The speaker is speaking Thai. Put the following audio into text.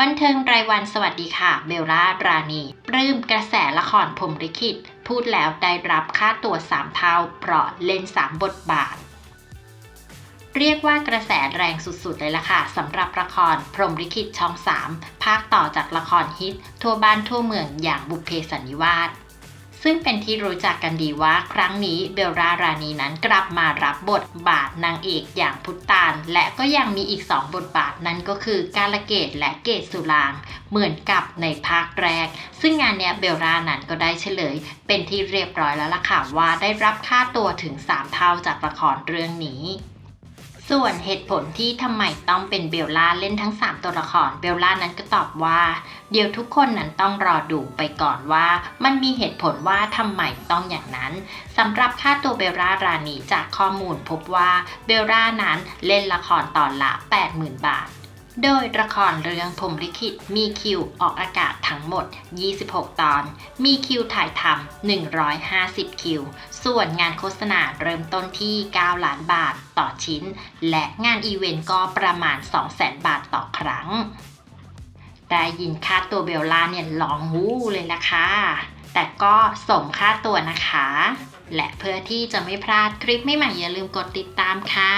บันเทิงรายวันสวัสดีค่ะ เบลล่าราณีปลื้มกระแสละครพรมลิขิต พูดแล้วได้รับค่าตัวสามเท่าเพราะเล่นสามบทบาท เรียกว่ากระแสแรงสุดๆ เลยล่ะค่ะสำหรับละครพรมลิขิตช่อง 3 ภาคต่อจากละครฮิต ทั่วบ้านทั่วเมืองอย่างบุพเพสันนิวาส ซึ่งเป็นที่รู้จักกันดีว่าครั้งนี้เบลล่ารานีนั้นกลับมารับบทบาทนางเอกอย่างพุทธาน และก็ยังมีอีก 2 บทบาทนั่นก็คือกาลเกตและเกตสุราง เหมือนกับในภาคแรก ซึ่งงานเนี้ยเบลล่านั้นก็ได้เฉลย เป็นที่เรียบร้อยแล้วล่ะค่ะว่าได้รับค่าตัวถึง 3 เท่าจากละครเรื่องนี้ส่วนเหตุผลที่ทำไมต้องเป็นเบลล่าเล่นทั้ง 3 ตัวละคร เบลล่านั้นก็ตอบว่า เดี๋ยวทุกคนนั้นต้องรอดูไปก่อนว่า มันมีเหตุผลว่าทำไมต้องอย่างนั้นสำหรับค่าตัวเบลล่ารานีจากข้อมูลพบว่าเบลล่านั้นเล่นละครตอนละ 80,000 บาทโดยละครเรื่องพรมลิขิตมีคิวออกอากาศทั้งหมด 26 ตอน มีคิวถ่ายทำ 150 คิว ส่วนงานโฆษณาเริ่มต้นที่ 9 ล้านบาทต่อชิ้น และงานอีเวนต์ก็ประมาณ 200,000 บาทต่อครั้ง ได้ยินค่าตัวเบลล่าเนี่ยร้องวู้เลยละค่ะ แต่ก็สมค่าตัวนะคะ และเพื่อที่จะไม่พลาดคลิปใหม่ๆอย่าลืมกดติดตามค่ะ